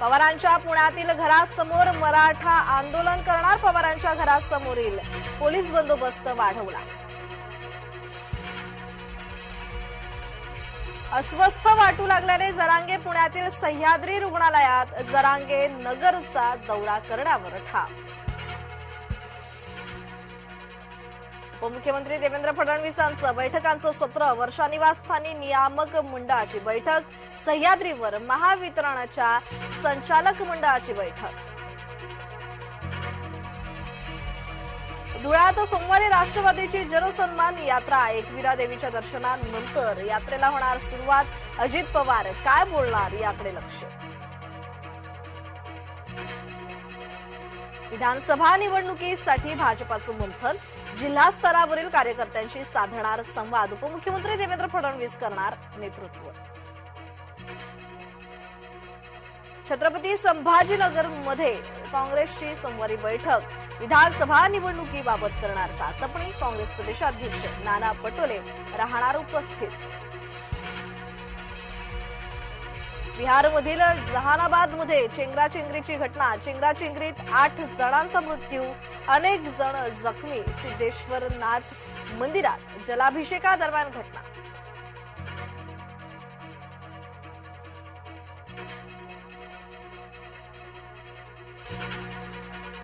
पवारांच्या पुण्यातील घरासमोर मराठा आंदोलन करणार पवारांच्या घरासमोरील पोलीस बंदोबस्त वाढवला. अस्वस्थ वाटू लागल्याने जरांगे पुण्यातील सह्याद्री रुग्णालयात जरांगे नगरचा दौरा करण्यावर ठाम. उपमुख्यमंत्री देवेंद्र फडणवीसांचं बैठकांचं सत्र वर्षा निवासस्थानी नियामक मंडळाची बैठक सह्याद्रीवर महावितरणच्या संचालक मंडळाची बैठक. धुळ्यात सोमवारी राष्ट्रवादीची जनसन्मान यात्रा एकविरा देवीच्या दर्शनानंतर यात्रेला होणार सुरुवात. अजित पवार काय बोलणार याकडे लक्ष? विधानसभा निवडणुकीसाठी भाजपाचं मंथन जिल्हा स्तरावरील कार्यकर्त्यांशी साधणार संवाद. उपमुख्यमंत्री देवेंद्र फडणवीस करणार नेतृत्व. छत्रपती संभाजीनगरमध्ये काँग्रेसची सोमवारी बैठक. विधानसभा निवडणुकीबाबत करणार चाचपणी काँग्रेस प्रदेशाध्यक्ष नाना पटोले. राहणार उपस्थित. बिहारमधील जहानाबादमध्ये चेंगराचेंगरीची घटना. चेंगराचेंगरीत आठ जणांचा मृत्यू अनेक जण जखमी. सिद्धेश्वरनाथ मंदिरात जलाभिषेकादरम्यान घटना.